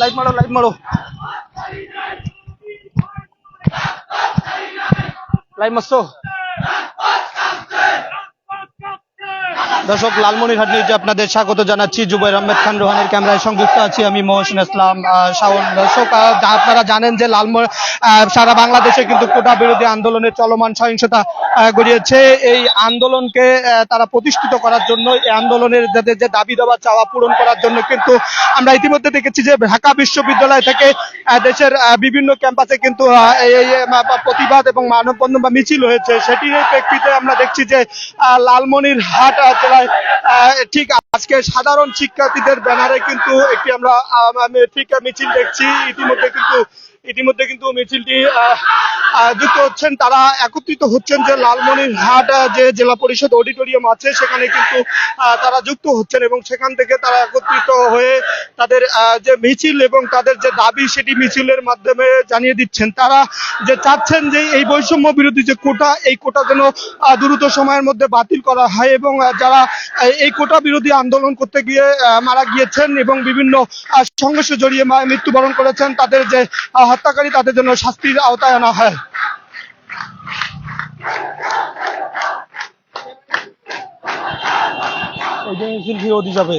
Like ಮಾಡು like ಮಾಡು. Live ಮಸ್ಸು. দর্শক লালমনিরহাট নিউজে আপনাদের স্বাগত জানাচ্ছি। জুবাইর আহমেদ খান রোহানের ক্যামেরায় সংযুক্ত আছি আমি মহসিন ইসলাম শাওন। দর্শক আপনারা জানেন যে লালম সারা বাংলাদেশে কিন্তু কোটা বিরোধী আন্দোলনের চলমান সহিংসতা গড়িয়েছে। এই আন্দোলনকে তারা প্রতিষ্ঠিত করার জন্য এই আন্দোলনের যাদের যে দাবি দেওয়া চাওয়া পূরণ করার জন্য কিন্তু আমরা ইতিমধ্যে দেখেছি যে ঢাকা বিশ্ববিদ্যালয় থেকে দেশের বিভিন্ন ক্যাম্পাসে কিন্তু প্রতিবাদ এবং মানববন্ধন বা মিছিল হয়েছে। সেটির প্রেক্ষিতে আমরা দেখছি যে আহ, লালমনিরহাট আহ, আহ, ঠিক আজকে সাধারণ শিক্ষার্থীদের ব্যানারে কিন্তু একটি আমরা ঠিক মিছিল দেখছি ইতিমধ্যে কিন্তু ইতিমধ্যে কিন্তু মিছিলটি যুক্ত হচ্ছেন। তারা একত্রিত হচ্ছেন যে লালমনিরহাট যে জেলা পরিষদ অডিটোরিয়াম আছে, সেখানে কিন্তু তারা যুক্ত হচ্ছেন এবং সেখান থেকে তারা একত্রিত হয়ে তাদের যে মিছিল এবং তাদের যে দাবি, সেটি মিছিলের মাধ্যমে জানিয়ে দিচ্ছেন। তারা যে চাচ্ছেন যে এই বৈষম্য বিরোধী যে কোটা, এই কোটা যেন দ্রুত সময়ের মধ্যে বাতিল করা হয় এবং যারা এই কোটা বিরোধী আন্দোলন করতে গিয়ে মারা গিয়েছেন এবং বিভিন্ন সংঘর্ষে জড়িয়ে মৃত্যুবরণ করেছেন, তাদের যে হত্যাকারী তাদের জন্য শাস্তির আওতায় আনা হয়। ওই যে মিছিল ফিরোদি যাবে।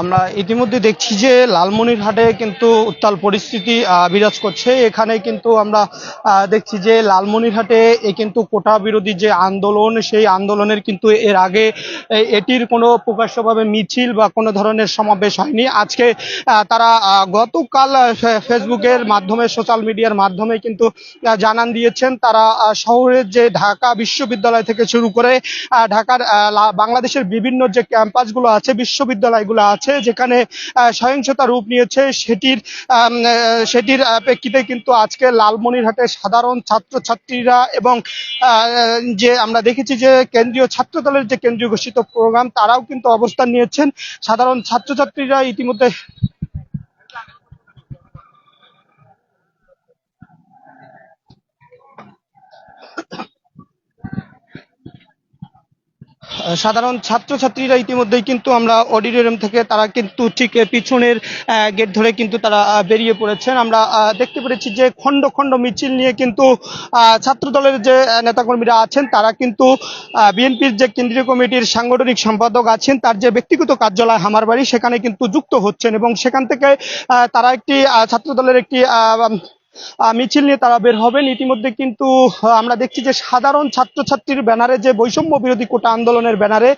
আমরা ইতিমধ্যে দেখছি যে লালমনিরহাটে কিন্তু উত্তাল পরিস্থিতি বিরাজ করছে। এখানে কিন্তু আমরা দেখছি যে লালমনিরহাটে কিন্তু কোটা বিরোধী যে আন্দোলন, সেই আন্দোলনের কিন্তু এর আগে এটির কোনো প্রকাশ্যভাবে মিছিল বা কোনো ধরনের সমাবেশ হয়নি। আজকে তারা গতকাল ফেসবুকের মাধ্যমে, সোশ্যাল মিডিয়ার মাধ্যমে কিন্তু জানান দিয়েছেন। তারা শহরের যে ঢাকা বিশ্ববিদ্যালয় থেকে শুরু করে ঢাকার বাংলাদেশের বিভিন্ন যে ক্যাম্পাসগুলো আছে, বিশ্ববিদ্যালয়গুলো আছে, যেখানে সহিংসতা রূপ নিয়েছে, সেটির সেটির প্রেক্ষিতে কিন্তু আজকে লালমনিরহাটে সাধারণ ছাত্রছাত্রীরা এবং যে আমরা দেখেছি যে কেন্দ্রীয় ছাত্র দলের যে কেন্দ্রীয় ঘোষিত প্রোগ্রাম, তারাও কিন্তু অবস্থান নিয়েছেন। সাধারণ ছাত্রছাত্রীরা ইতিমধ্যে সাধারণ ছাত্রছাত্রীরা ইতিমধ্যেই কিন্তু আমরা অডিটোরিয়াম থেকে তারা কিন্তু ঠিক পিছনের গেট ধরে কিন্তু তারা বেরিয়ে পড়েছেন। আমরা দেখতে পেরেছি যে খণ্ড খণ্ড মিছিল নিয়ে কিন্তু ছাত্র দলের যে নেতাকর্মীরা আছেন, তারা কিন্তু বিএনপির যে কেন্দ্রীয় কমিটির সাংগঠনিক সম্পাদক আছেন, তার যে ব্যক্তিগত কার্যালয় হামারবাড়ি, সেখানে কিন্তু যুক্ত হচ্ছেন এবং সেখান থেকে তারা একটি ছাত্র দলের একটি মিছিল নিয়ে তারা বের হবেন। ইতিমধ্যে কিন্তু আমরা দেখছি যে সাধারণ ছাত্রছাত্রীর ব্যানারে যে বৈষম্য বিরোধী কোটা আন্দোলনের ব্যানারে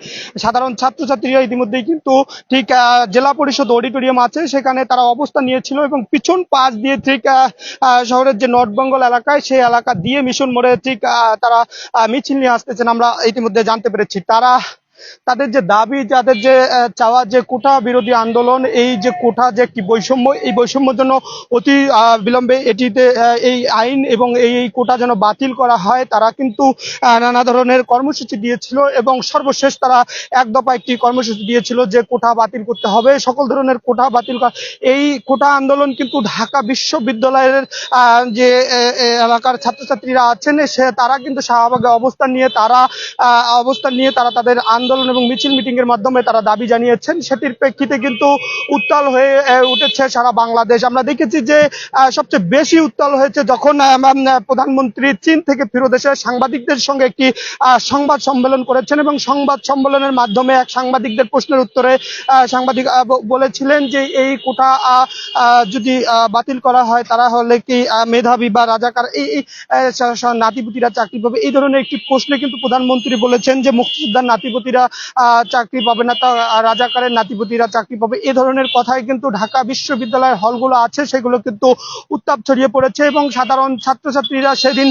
সাধারণ ছাত্রছাত্রীরা ইতিমধ্যেই কিন্তু ঠিক জেলা পরিষদ অডিটোরিয়াম আছে। সেখানে তারা অবস্থান নিয়েছিল এবং পিছন পাশ দিয়ে ঠিক শহরের যে নর্থ বেঙ্গল এলাকায় সেই এলাকা দিয়ে মিশন মোড়ে ঠিক তারা মিছিল নিয়ে আসতেছেন। আমরা ইতিমধ্যে জানতে পেরেছি। তারা তাদের যে দাবি যাদের যে চাওয়া যে কোটা বিরোধী আন্দোলন, এই যে কোটা যে একটি বৈষম্য, এই বৈষম্যের জন্য অতি বিলম্বে এটিতে এই আইন এবং এই কোটা যেন বাতিল করা হয়, তারা কিন্তু নানা ধরনের কর্মসূচি দিয়েছিল এবং সর্বশেষ তারা এক দফা একটি কর্মসূচি দিয়েছিল যে কোটা বাতিল করতে হবে। সকল ধরনের কোটা বাতিল করা, এই কোটা আন্দোলন কিন্তু ঢাকা বিশ্ববিদ্যালয়ের যে এলাকার ছাত্রছাত্রীরা আছেন, সে, তারা কিন্তু শাহবাগে অবস্থান নিয়ে, তারা অবস্থান নিয়ে তারা তাদের আন্দোলন আন্দোলন এবং মিছিল মিটিং এর মাধ্যমে তারা দাবি জানিয়েছেন। সেটির প্রেক্ষিতে কিন্তু উত্তাল হয়ে উঠেছে সারা বাংলাদেশ। আমরা দেখেছি যে সবচেয়ে বেশি উত্তাল হয়েছে যখন প্রধানমন্ত্রী চীন থেকে ফিরত এসে সাংবাদিকদের সঙ্গে একটি সংবাদ সম্মেলন করেছেন এবং সংবাদ সম্মেলনের মাধ্যমে এক সাংবাদিকদের প্রশ্নের উত্তরে সাংবাদিক বলেছিলেন যে এই কোটা যদি বাতিল করা হয় তারা হলে কি মেধাবী বা রাজাকার, এই নাতিপুতিরা চাকরি পাবে? এই ধরনের একটি প্রশ্নে কিন্তু প্রধানমন্ত্রী বলেছেন যে মুক্তিযোদ্ধার নাতিপতিরা আহ, চাকরি পাবে না তা রাজাকারের নাতিপতিরা চাকরি পাবে। এই ধরনের কথাই কিন্তু ঢাকা বিশ্ববিদ্যালয়ের হলগুলো আছে সেগুলো কিন্তু উত্তাপ ছড়িয়ে পড়েছে এবং সাধারণ ছাত্রছাত্রীরা সেদিন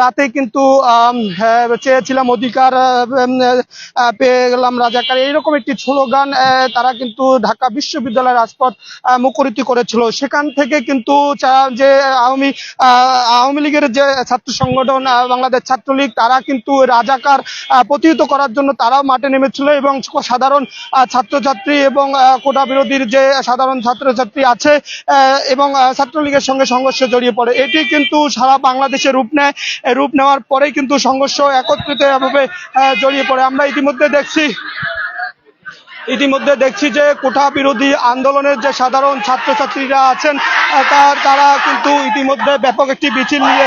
রাতে কিন্তু চেয়েছিলাম অধিকার পেয়ে গেলাম রাজাকার। এইরকম একটি স্লোগান তারা কিন্তু ঢাকা বিশ্ববিদ্যালয়ের রাজপথ মুখরিত করেছিল। সেখান থেকে কিন্তু যে আওয়ামী আওয়ামী লীগের যে ছাত্র সংগঠন বাংলাদেশ ছাত্রলীগ তারা কিন্তু রাজাকার প্রতিহত করার জন্য তারাও মাঠে নেমেছিল এবং সাধারণ ছাত্রছাত্রী এবং কোটা বিরোধীর যে সাধারণ ছাত্রছাত্রী আছে এবং ছাত্রলীগের সঙ্গে সংঘর্ষে জড়িয়ে পড়ে। এটি কিন্তু সারা বাংলাদেশে রূপ নেয় রূপ নেওয়ার পরেই কিন্তু সংঘর্ষ একত্রিত ভাবে জড়িয়ে পড়ে। আমরা ইতিমধ্যে দেখছি ইতিমধ্যে দেখছি যে কোঠা বিরোধী আন্দোলনের যে সাধারণ ছাত্রছাত্রীরা আছেন তার, তারা কিন্তু ইতিমধ্যে ব্যাপক একটি মিছিল নিয়ে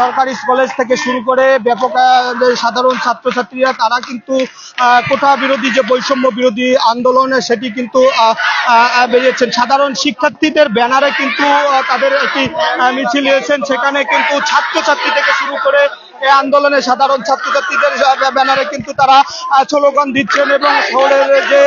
সরকারি কলেজ থেকে শুরু করে ব্যাপক সাধারণ ছাত্রছাত্রীরা, তারা কিন্তু কোটা বিরোধী যে বৈষম্য বিরোধী আন্দোলন, সেটি কিন্তু বেরিয়েছেন। সাধারণ শিক্ষার্থীদের ব্যানারে কিন্তু তাদের একটি মিছিল সেখানে কিন্তু ছাত্রছাত্রী থেকে শুরু করে এই আন্দোলনে সাধারণ ছাত্রছাত্রীদের ব্যানারে কিন্তু তারা স্লোগান দিচ্ছেন এবং শহরের যে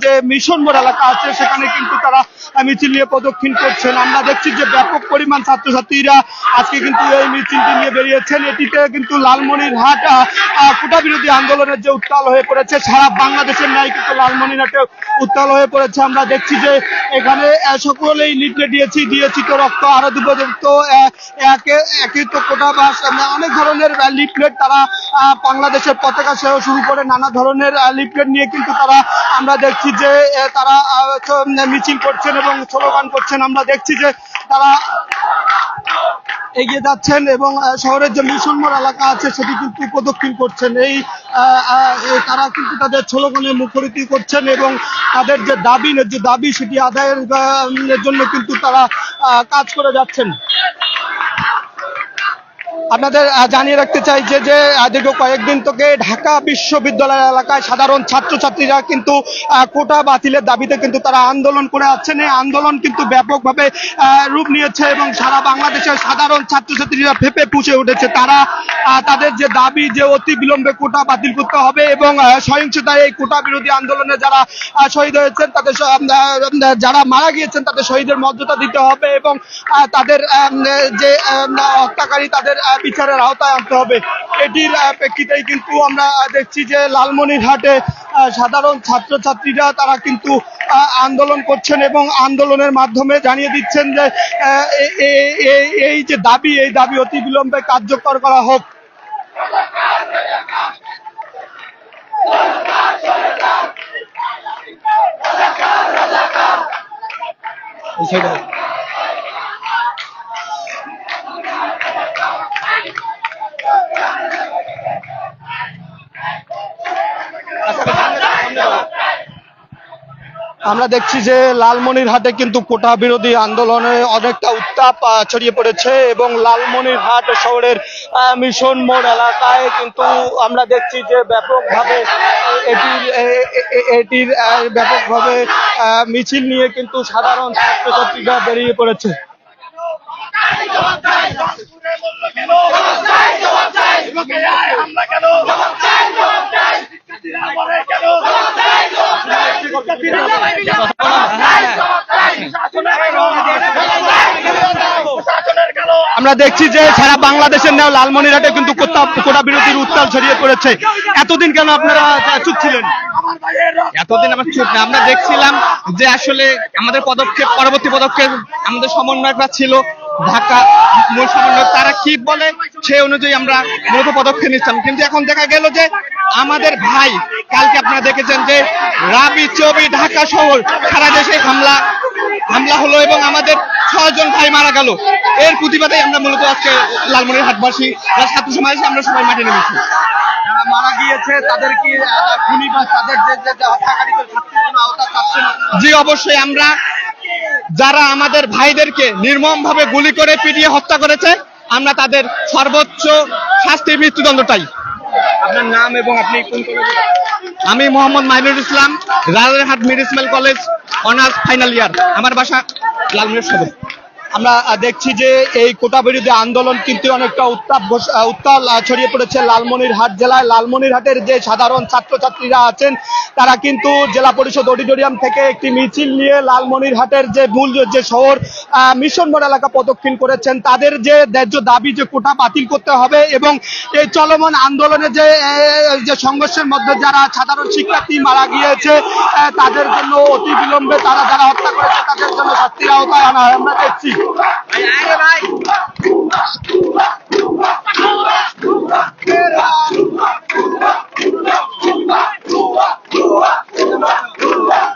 যে- মিশন মোড় এলাকা আছে সেখানে কিন্তু তারা মিছিল নিয়ে প্রদক্ষিণ করছেন। আমরা দেখছি যে ব্যাপক পরিমাণ ছাত্রছাত্রীরা আজকে কিন্তু এই মিছিলটি নিয়ে বেরিয়েছেন। এটিতে কিন্তু লালমনিরহাট আহ, আহ, কোটা বিরোধী আন্দোলনের যে উত্তাল হয়ে পড়েছে সারা বাংলাদেশের ন্যায় কিন্তু লালমনিরহাটে উত্তাল হয়ে পড়েছে। আমরা দেখছি যে এখানে সকলেই লিডলে দিয়েছি দিয়েছি তো রক্ত আরও দুটো তো একে একই তো কোটা বা অনেক ধরনের লিফলেট তারা বাংলাদেশের পতাকা সহ শুরু করে, নানা ধরনের লিফলেট নিয়ে কিন্তু তারা, আমরা দেখছি যে তারা মিছিল করছেন এবং স্লোগান করছেন। আমরা দেখছি যে তারা এগিয়ে যাচ্ছেন এবং শহরের যে মোড় এলাকা আছে সেটি কিন্তু প্রদক্ষিণ করছেন। এই তারা কিন্তু তাদের স্লোগানে মুখরিত করছেন এবং তাদের যে দাবি যে দাবি সেটি আদায়ের জন্য কিন্তু তারা কাজ করে যাচ্ছেন। আপনাদের জানিয়ে রাখতে চাই যে যে দীর্ঘ কয়েকদিন থেকে ঢাকা বিশ্ববিদ্যালয় এলাকায় সাধারণ ছাত্রছাত্রীরা কিন্তু কোটা বাতিলের দাবিতে কিন্তু তারা আন্দোলন করে আসছেন। এই আন্দোলন কিন্তু ব্যাপকভাবে রূপ নিয়েছে এবং সারা বাংলাদেশের সাধারণ ছাত্রছাত্রীরা ফেপে পুষে উঠেছে। তারা তাদের যে দাবি যে অতি বিলম্বে কোটা বাতিল করতে হবে এবং সহিংসতায় এই কোটা বিরোধী আন্দোলনে যারা শহীদ হয়েছেন, তাদের যারা মারা গিয়েছেন, তাদের শহীদের মর্যাদা দিতে হবে এবং তাদের যে হত্যাকারী, তাদের বিচারের আওতায় আনতে হবে। এটির প্রেক্ষিতেই কিন্তু আমরা দেখছি যে লালমনিরহাটে সাধারণ ছাত্রছাত্রীরা তারা কিন্তু আন্দোলন করছেন এবং আন্দোলনের মাধ্যমে জানিয়ে দিচ্ছেন যে এই যে দাবি, এই দাবি অতি বিলম্বে কার্যকর করা হোক। আমরা দেখছি যে লালমনিরহাটে কিন্তু কোটা বিরোধী আন্দোলনে অনেকটা উত্তাপ ছড়িয়ে পড়েছে এবং লালমনিরহাট শহরের আহ, মিশন মোড় এলাকায় কিন্তু আমরা দেখছি যে ব্যাপকভাবে এটির এটির ব্যাপকভাবে মিছিল নিয়ে কিন্তু সাধারণ ছাত্রছাত্রীরা বেরিয়ে পড়েছে। আমরা দেখছি যে সারা বাংলাদেশের নেও লালমনিরহাটে কিন্তু কোটা বিরোধীর উত্তাল ছড়িয়ে পড়েছে। এতদিন কেন আপনারা চুপ ছিলেন? এতদিন আমরা চুপ না, আমরা দেখছিলাম যে আসলে আমাদের পদক্ষেপ পরবর্তী পদক্ষেপ আমাদের সমন্বয়করা ছিল। ঢাকা মূল সমন্বয়ক তারা কি বলে সেই অনুযায়ী আমরা মূলত পদক্ষেপ নিচ্ছিলাম। কিন্তু এখন দেখা গেল যে আমাদের ভাই কালকে আপনারা দেখেছেন যে রাবি চবি ঢাকা শহর সারা দেশে হামলা হামলা হলো এবং আমাদের ছজন ভাই মারা গেল। এর প্রতিবাদে আমরা মূলত আজকে লালমনির হাটবাসী ছাত্র সমাজ আমরা সবাই মাঠে নেমেছি। যারা মারা গিয়েছে তাদের কি খুনি বা তাদের যে যে- যে হত্যাকারীদের শাস্তির কোনো আওতা চাচ্ছেন জি অবশ্যই আমরা যারা আমাদের ভাইদেরকে নির্মম ভাবে গুলি করে পিটিয়ে হত্যা করেছে আমরা তাদের সর্বোচ্চ শাস্তি মৃত্যুদণ্ড চাই আপনার নাম এবং আপনি কোন আমি Mohammad Mahinur Islam Rajarhat medicinal college honours final year. আমার বাসা লালমিনের সদর আমরা দেখছি যে এই কোটা বিরোধী আন্দোলন কিন্তু অনেকটা উত্তাপ উত্তাল ছড়িয়ে পড়েছে লালমনিরহাট জেলায়। লালমনিরহাটের যে সাধারণ ছাত্রছাত্রীরা আছেন, তারা কিন্তু জেলা পরিষদ অডিটোরিয়াম থেকে একটি মিছিল নিয়ে লালমনিরহাটের যে মূল যে শহর মিশন মোড় এলাকা প্রদক্ষিণ করেছেন। তাদের যে ন্যায্য দাবি যে কোটা বাতিল করতে হবে এবং এই চলমান আন্দোলনে যে যে সংঘর্ষের মধ্যে যারা সাধারণ শিক্ষার্থী মারা গিয়েছে তাদের জন্য অতি বিলম্বে তারা যারা হত্যা করেছে, তাদের জন্য শাস্তির আওতায় আনা হয়। আমরা দেখছি আস্তে ক আস্তে ক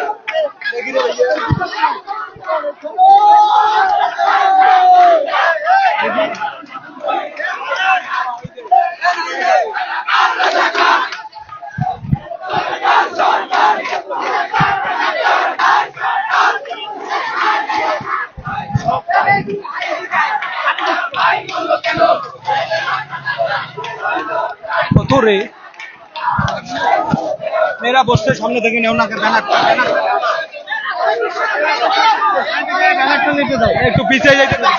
সামনে থেকে নেও না একটু পিছিয়ে দাও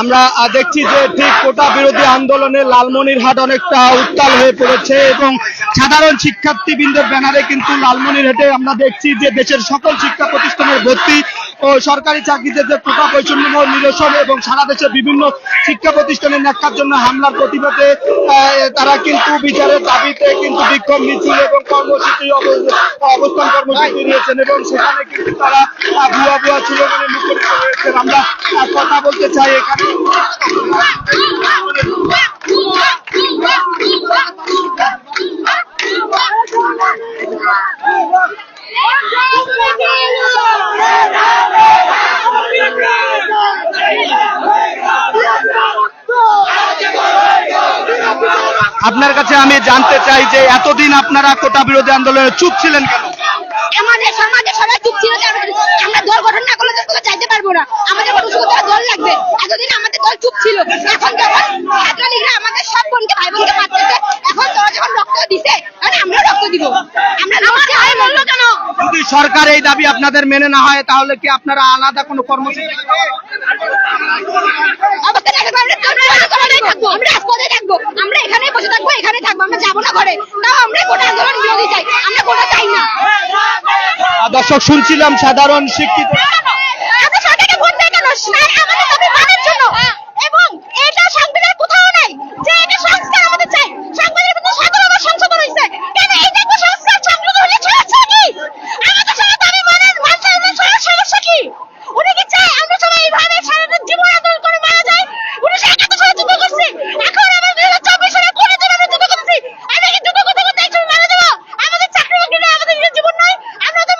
আমরা দেখছি যে ঠিক কোটা বিরোধী আন্দোলনে লালমনিরহাট অনেকটা উত্তাল হয়ে পড়েছে এবং সাধারণ শিক্ষার্থীবৃন্দের ব্যানারে কিন্তু লালমনিরহাটে আমরা দেখছি যে দেশের সকল শিক্ষা প্রতিষ্ঠানের ভর্তি সরকারি চাকরিতে যে কোটা বৈষম্য নিরসন এবং সারা দেশের বিভিন্ন শিক্ষা প্রতিষ্ঠানের ন্যাক্কার জন্য হামলার প্রতিবাদে তারা কিন্তু বিচারের দাবিতে কিন্তু বিক্ষোভ মিছিল এবং কর্মসূচি অব- অবস্থান কর্মসূচি নিয়েছেন এবং সেখানে কিন্তু তারা ভুয়া ভুয়া স্লোগানে মুখরিত হয়েছেন। আমরা কথা বলতে চাই এখানে। আপনার কাছে আমি জানতে চাই যে এতদিন আপনারা কোটা বিরোধী আন্দোলনে চুপ ছিলেন কেন? আমাদের সমাজে সবাই চুপ ছিল আমরা- আমরা দল গঠন না করলে কোথাও চাইতে পারব না। আমাদের দল লাগবে। এতদিন আমাদের দল চুপ ছিল। এখন যখন ছাত্রলীগরা আমাদের সব বোনকে ভাই বোনকে মারতেছে এখন তোরা যখন রক্ত দিছে মানে আমরাও রক্ত দিব। আমরা লড়তে হয় মরলো কেন? যদি সরকার এই দাবি আপনাদের মেনে না হয় তাহলে কি আপনারা আলাদা কোনো কর্মসূচি আমরা রাজপথে থাকব আমরা রাজপথে থাকব। আমরা এখানেই বসে থাকব এখানেই থাকব আমরা যাব না ঘরে। তাও আমরা কোটা আন্দোলন বিরোধী চাই আমরা কোটা চাই না আহ, দর্শক শুনছিলাম সাধারণ শিক্ষিত এত সরকারকে ভোট দেয় কেন স্যার আমাদের দাবি মানার জন্য এবং এটা সংবিধান কোথাও নাই যে এটা সংস্কার আমাদের চাই সংবিধানের ভিতরে সাধারণ সংশোধন হয়েছে কেন এটা একটা সংস্কার সংশোধন হলে সমস্যা কি আমাদের সবাই দাবি মানেন মানতে হবে সবার সমস্যা কি উনি কি চায় আমরা সবাই এইভাবে সারাটা জীবন আন্দোলন করে মারা যায় উনিশশো একাত্তর সালে যুদ্ধ করছে এখন আমরা দুই হাজার চব্বিশ সালে কোন জন্য আমরা যুদ্ধ করছি আমরা কি যুদ্ধ করতে করতে একজন মারা যাব আমাদের চাকরি বাকরি নেই আমাদের নিজের জীবন নয় হবে আমাদের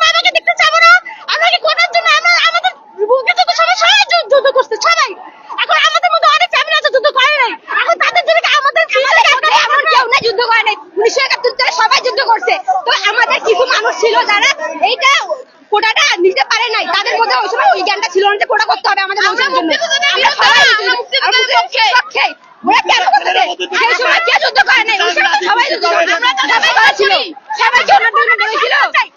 বংশের জন্য আমরা সবাই মুক্তিযুদ্ধের পক্ষে ওরা কেন করতেছে সেই সময় কে যুদ্ধ করে নাই ওই সময় তো সবাই যুদ্ধ করে আমরা তো সবাই করেছিল সবাই জন্য জন্য করেছিল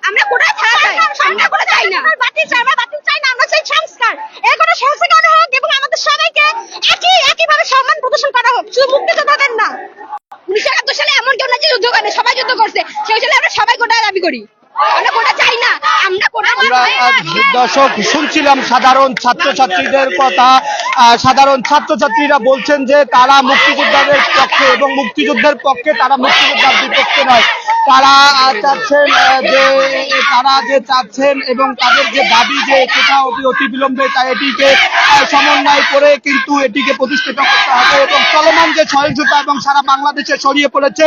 আমরা কোথায় ছাড়া চাই আমরা কোনো চাই না বাতিল চাই আমরা বাতিল চাই না আমরা চাই সংস্কার এই কোনো সংস্কার হোক এবং আমাদের সবাইকে একই একইভাবে সম্মান প্রদর্শন করা হোক শুধু মুক্তিযোদ্ধাদের না উনিশশো একাত্তর সালে এমন কেউ না যে যুদ্ধ করে সবাই যুদ্ধ করছে সেই সালে আমরা সবাই কোটা দাবি করি আমরা কোটা চাই না আমরা কোটা আমরা আহ, দর্শক, শুনছিলাম সাধারণ ছাত্রছাত্রীদের কথা। সাধারণ ছাত্রছাত্রীরা বলছেন যে তারা মুক্তিযোদ্ধাদের পক্ষে এবং মুক্তিযুদ্ধের পক্ষে তারা মুক্তিযোদ্ধার বিপক্ষে নয়। তারা চাচ্ছেন যে তারা যে চাচ্ছেন এবং তাদের যে দাবি যে কোথাও অতি অতি বিলম্বে তা এটিকে সমন্বয় করে কিন্তু এটিকে প্রতিষ্ঠিত করতে হবে এবং চলমান যে সহিংসতা এবং সারা বাংলাদেশে ছড়িয়ে পড়েছে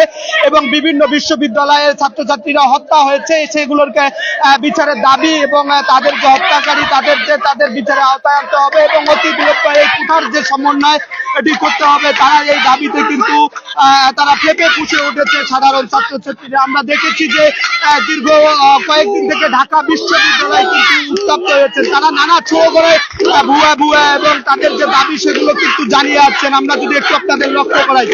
এবং বিভিন্ন বিশ্ববিদ্যালয়ের ছাত্রছাত্রীরা হত্যা হয়েছে, সেগুলোকে বিচারের দাবি এবং তাদের যে হত্যাকারী তাদের যে তাদের বিচারে আওতায় আনতে হবে এবং অতি বিলম্বে এই কুঠার যে সমন্বয় এটি করতে হবে, তারা এই দাবিতে কিন্তু তারা ফেপে ফুসে উঠেছে সাধারণ ছাত্রছাত্রীরা। আমরা দেখেছি যে দীর্ঘ কয়েকদিন থেকে ঢাকা বিশ্ববিদ্যালয় কিন্তু উত্তপ্ত হয়েছে তারা নানা ছোঁয়া করে ভুয়া ভুয়া এবং তাদের যে দাবি সেগুলো কিন্তু জানিয়ে আসছেন। আমরা যদি একটু আপনাদের লক্ষ্য করাই।